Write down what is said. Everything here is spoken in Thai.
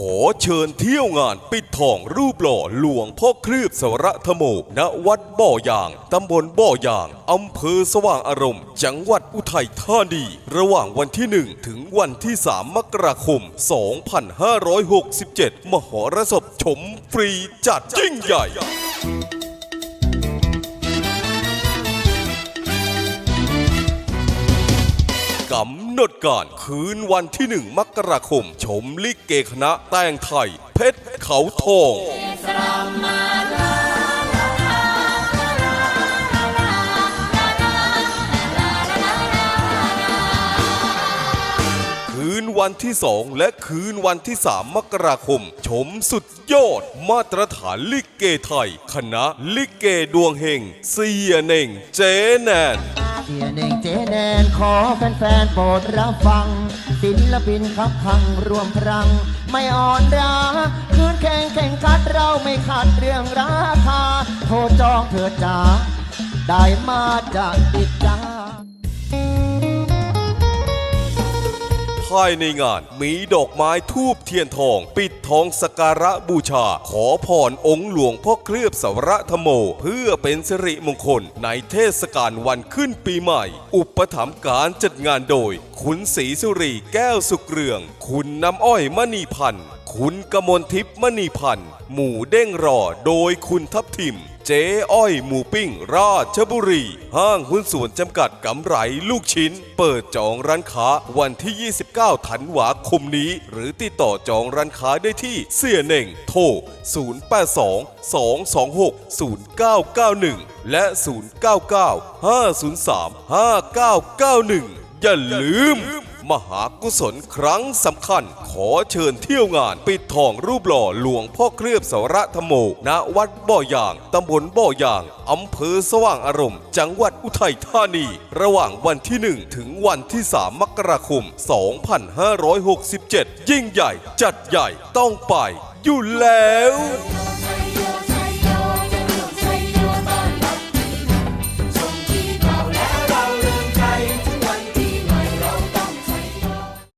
ขอเชิญเที่ยวงานปิดทองรูปหล่อหลวงพ่อคลืบสวรธโมณวัดบ่อยาง ตำบลบ่อยาง อำเภอสว่างอารมณ์ จังหวัดอุทัยธานี ระหว่างวันที่ 1 ถึงวันที่ 3 มกราคม 2567 มหรสพชมฟรีจัดยิ่งใหญ่ กำหนดการคืนวันที่หนึ่งมกราคม ชมลิเกคณะแต่งไทย เพชรเขาทองคืนวันที่สองและคืนวันที่สามมกราคม ชมสุดยอดมาตรฐานลิเกไทย คณะลิเกดวงเฮงเสียเน่งเจแนน เสียเน่งเจแนนขอแฟนๆโปรดรับฟัง ศิลปินครับขังรวมพลัง ไม่อ่อนราคืนแข่งแข่งขัดเราไม่ขาดเรื่องราคา โทรจองเถิดจ้าได้มาจากติดจ้า ภายในงาน มีดอกไม้ทูบเทียนทอง ปิดทองสกการะบูชา ขอพรองค์หลวงพ่อเคลือบสวรธโม เพื่อเป็นสิริมงคลในเทศกาลวันขึ้นปีใหม่ อุปถัมภ์การจัดงานโดย คุณศรีสุรีแก้วสุกเรือง คุณน้ำอ้อยมณีพันธ์ คุณกมลทิพย์มณีพันธ์ หมูเด้งรอโดยคุณทับทิม เจ๊อ้อยหมูปิ้ง ราชบุรี ห้างหุ้นส่วนจำกัดกำไรลูกชิ้น เปิดจองร้านค้าวันที่ 29 ธันวาคมนี้ หรือติดต่อจองร้านค้าได้ที่เสี่ยเหน่งโทร 082 226 0991 และ 099 503 5991 อย่าลืม มหากุศลครั้งสำคัญ ขอเชิญเที่ยวงาน ปิดทองรูปหล่อหลวงพ่อเคลือบสวรธโมณวัดบ่อยางตำบลบ่อยางอำเภอสว่างอารมณ์ จังหวัดอุทัยธานี ระหว่างวันที่ 1 ถึงวันที่ 3 มกราคม 2567 ยิ่งใหญ่ จัดใหญ่ต้องไปอยู่แล้ว